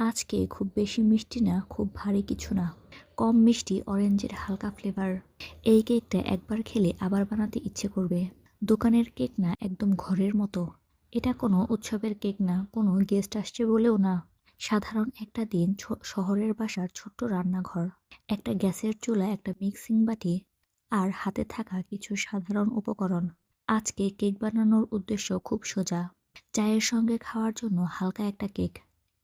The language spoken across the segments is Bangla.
আজকে খুব বেশি মিষ্টি না, খুব ভারী কিছু না। কম মিষ্টি অরেঞ্জের হালকা ফ্লেভার এই কেকটা একবার খেলে আবার বানাতে ইচ্ছে করবে। দোকানের কেক না একদম ঘরের মতো। এটা কোনো উৎসবের কেক না, কোনো গেস্ট আসছে বলেও না। সাধারণ একটা দিন শহরের বাসার ছোট্ট রান্নাঘর, একটা গ্যাসের চুলা, একটা মিক্সিং বাটি, আর হাতে থাকা কিছু সাধারণ উপকরণ। আজকে কেক বানানোর উদ্দেশ্য খুব সোজা। চায়ের সঙ্গে খাওয়ার জন্য হালকা একটা কেক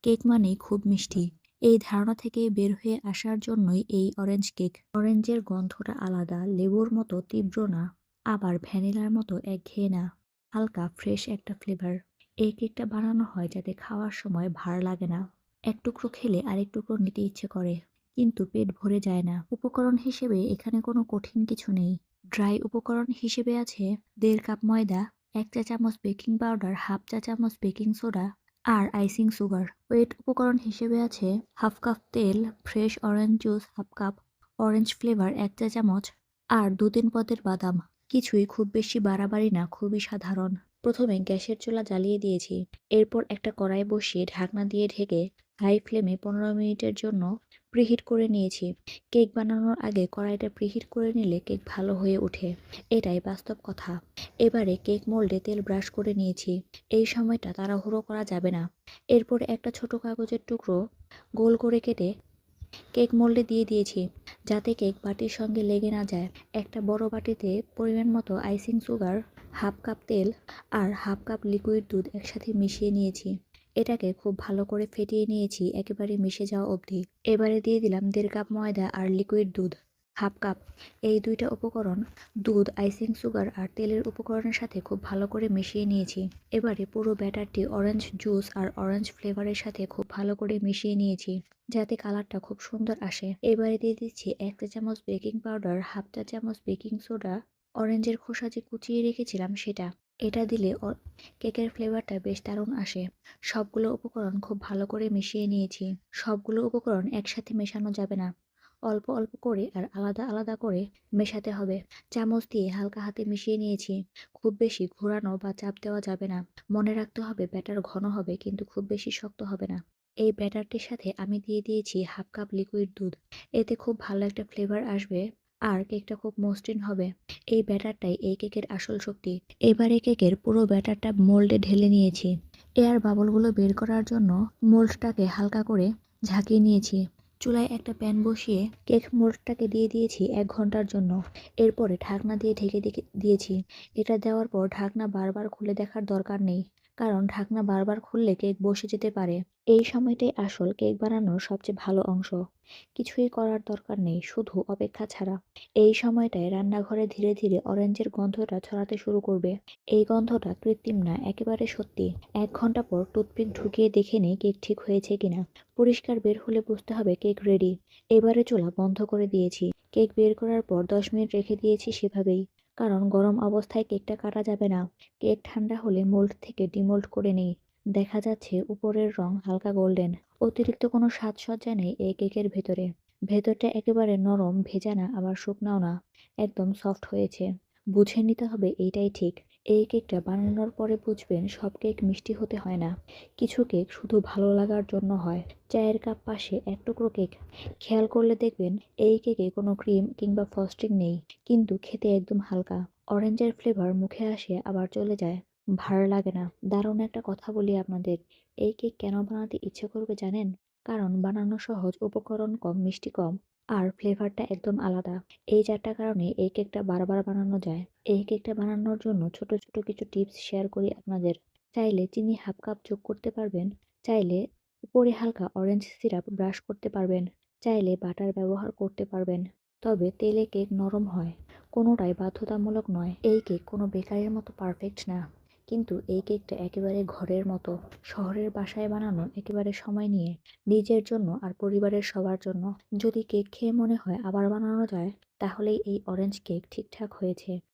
কেক মানেই খুব মিষ্টি। এই ধারণা থেকে বের হয়ে আসার জন্যই এই অরেঞ্জ কেক অরেঞ্জের গন্ধটা আলাদা, লেবুর মতো তীব্র না, আবার ভ্যানিলার মতো এক একঘেয়ে না হালকা ফ্রেশ একটা ফ্লেভার এই কেকটা বানানো হয় যাতে খাওয়ার সময় ভার লাগে না। এক টুকরো খেলে আরেক টুকরো নিতে ইচ্ছে করে, কিন্তু পেট ভরে যায় না। উপকরণ হিসেবে এখানে কোনো কঠিন কিছু নেই। ড্রাই উপকরণ হিসেবে আছে দেড় কাপ ময়দা, এক চা চামচ বেকিং পাউডার হাফ চা চামচ বেকিং সোডা আর আইসিং সুগার। ওয়েট উপকরণ হিসেবে আছে হাফ কাপ তেল, fresh orange juice, half cup orange flavour, এক চা চামচ, আর দু তিন পদের বাদাম। কিছুই খুব বেশি বাড়াবাড়ি না, খুবই সাধারণ। প্রথমে গ্যাসের চুলা জ্বালিয়ে দিয়েছি। এরপর একটা কড়াই বসিয়ে ঢাকনা দিয়ে ঢেকে হাই ফ্লেমে পনেরো মিনিটের জন্য প্রিহিট করে নিয়েছি। কেক বানানোর আগে কড়াইটা প্রিহিট করে নিলে কেক ভালো হয়ে ওঠে। এটাই বাস্তব কথা। এবারে কেক মোল্ডে তেল ব্রাশ করে নিয়েছি। এই সময়টা তাড়াহুড়ো করা যাবে না। এরপর একটা ছোট কাগজের টুকরো গোল করে কেটে কেক মোল্ডে দিয়ে দিয়েছি, যাতে কেক বাটির সঙ্গে লেগে না যায়। একটা বড় বাটিতে পরিমাণ মতো আইসিং সুগার, হাফ কাপ তেল আর হাফ কাপ লিকুইড দুধ একসাথে মিশিয়ে নিয়েছি। এটাকে খুব ভালো করে ফেটিয়ে নিয়েছি, একেবারে মিশে যাওয়া অবধি। এবারে দিয়ে দিলাম দেড় কাপ ময়দা আর লিকুইড দুধ, হাফ কাপ। এই দুইটা উপকরণ, দুধ আইসিং সুগার আর তেলের উপকরণের সাথে খুব ভালো করে মিশিয়ে নিয়েছি। এবারে পুরো ব্যাটারটি অরেঞ্জ জুস আর অরেঞ্জ ফ্লেভারের সাথে খুব ভালো করে মিশিয়ে নিয়েছি, যাতে কালারটা খুব সুন্দর আসে। এবারে দিয়ে দিচ্ছি এক চা চামচ বেকিং পাউডার হাফ চা চামচ বেকিং সোডা অরেঞ্জের খোসা যে কুচিয়ে রেখেছিলাম সেটা। এটা দিলে কেকের ফ্লেভারটা বেশ দারুণ আসে। সবগুলো উপকরণ খুব ভালো করে মিশিয়ে নিয়েছি। সবগুলো উপকরণ একসাথে মেশানো যাবে না। অল্প অল্প করে আর আলাদা আলাদা করে মেশাতে হবে। চামচ দিয়ে হালকা হাতে মিশিয়ে নিয়েছি। খুব বেশি ঘোরানো বা চাপ দেওয়া যাবে না। মনে রাখতে হবে ব্যাটার ঘন হবে কিন্তু খুব বেশি শক্ত হবে না। এই ব্যাটারটির সাথে আমি দিয়ে দিয়েছি হাফ কাপ লিকুইড দুধ। এতে খুব ভালো একটা ফ্লেভার আসবে। আর কেকটা খুব মসৃণ হবে। এই ব্যাটারটাই এই কেকের আসল শক্তি। এবারে কেকের পুরো ব্যাটারটা মোল্ডে ঢেলে নিয়েছি। এয়ার বাবলগুলো বের করার জন্য মোল্ডটাকে হালকা করে ঝাঁকিয়ে নিয়েছি। চুলায় একটা প্যান বসিয়ে কেক মোল্ডটাকে দিয়ে দিয়েছি এক ঘণ্টার জন্য। এরপরে ঢাকনা দিয়ে ঢেকে দিয়েছি। এটা দেওয়ার পর ঢাকনা বারবার খুলে দেখার দরকার নেই। কারণ ঢাকনা বারবার খুললে কেক বসে যেতে পারে। এই সময়টাই আসল কেক বানানোর সবচেয়ে ভালো অংশ। কিছুই করার দরকার নেই, শুধু অপেক্ষা ছাড়া। এই সময়টায় রান্নাঘরে ধীরে ধীরে অরেঞ্জের গন্ধটা ছড়াতে শুরু করবে। এই গন্ধটা কৃত্রিম না, একেবারে সত্যি। এক ঘণ্টা পর টুথপিক ঢুকিয়ে দেখে নিই কেক ঠিক হয়েছে কিনা। পরিষ্কার বের হলে বুঝতে হবে কেক রেডি। এবারে চোলা বন্ধ করে দিয়েছি। কেক বের করার পর দশ মিনিট রেখে দিয়েছি সেভাবেই। কারণ গরম অবস্থায় কেকটা কাটা যাবে না। কেক ঠান্ডা হলে মোল্ড থেকে ডিমোল্ড করে নেই। দেখা যাচ্ছে উপরের রং হালকা গোল্ডেন। অতিরিক্ত কোনো সাজসজ্জা নেই এই কেকের ভেতরে। ভেতরটা একেবারে নরম, ভেজা না, আবার শুকনাও না। একদম সফট হয়েছে। বুঝে নিতে হবে এইটাই ঠিক। এই কেকটা বানানোর পরে বুঝবেন সব কেক মিষ্টি হতে হয় না। কিছু কেক শুধু ভালো লাগার জন্য হয়। চায়ের কাপ পাশে এক টুকরো কেক। খেয়াল করলে দেখবেন এই কেকে কোনো ক্রিম কিংবা ফস্টিং নেই, কিন্তু খেতে একদম হালকা। অরেঞ্জের ফ্লেভার মুখে আসে আবার চলে যায়। ভালো লাগে না। দারুণ একটা কথা বলি আপনাদের। এই কেক কেন বানাতে ইচ্ছে করবে জানেন? কারণ বানানো সহজ, উপকরণ কম, মিষ্টি কম। আর ফ্লেভারটা একদম আলাদা। এই চারটা কারণে এই কেকটা বারবার বানানো যায়। এই কেকটা বানানোর জন্য ছোট ছোট কিছু টিপস শেয়ার করি আপনাদের। চাইলে চিনি হাফ কাপ যোগ করতে পারবেন। চাইলে উপরে হালকা অরেঞ্জ সিরাপ ব্রাশ করতে পারবেন। চাইলে বাটার ব্যবহার করতে পারবেন। তবে তেলে কেক নরম হয়। কোনোটাই বাধ্যতামূলক নয়। এই কেক কোনো বেকারির মতো পারফেক্ট না। কিন্তু এই কেকটা একেবারে ঘরের মতো, শহরের বাসায় বানানো একেবারে সময় নিয়ে, নিজের জন্য আর পরিবারের সবার জন্য। যদি কেক খেয়ে মনে হয় আবার বানানো যায়, তাহলেই এই অরেঞ্জ কেক ঠিকঠাক হয়েছে।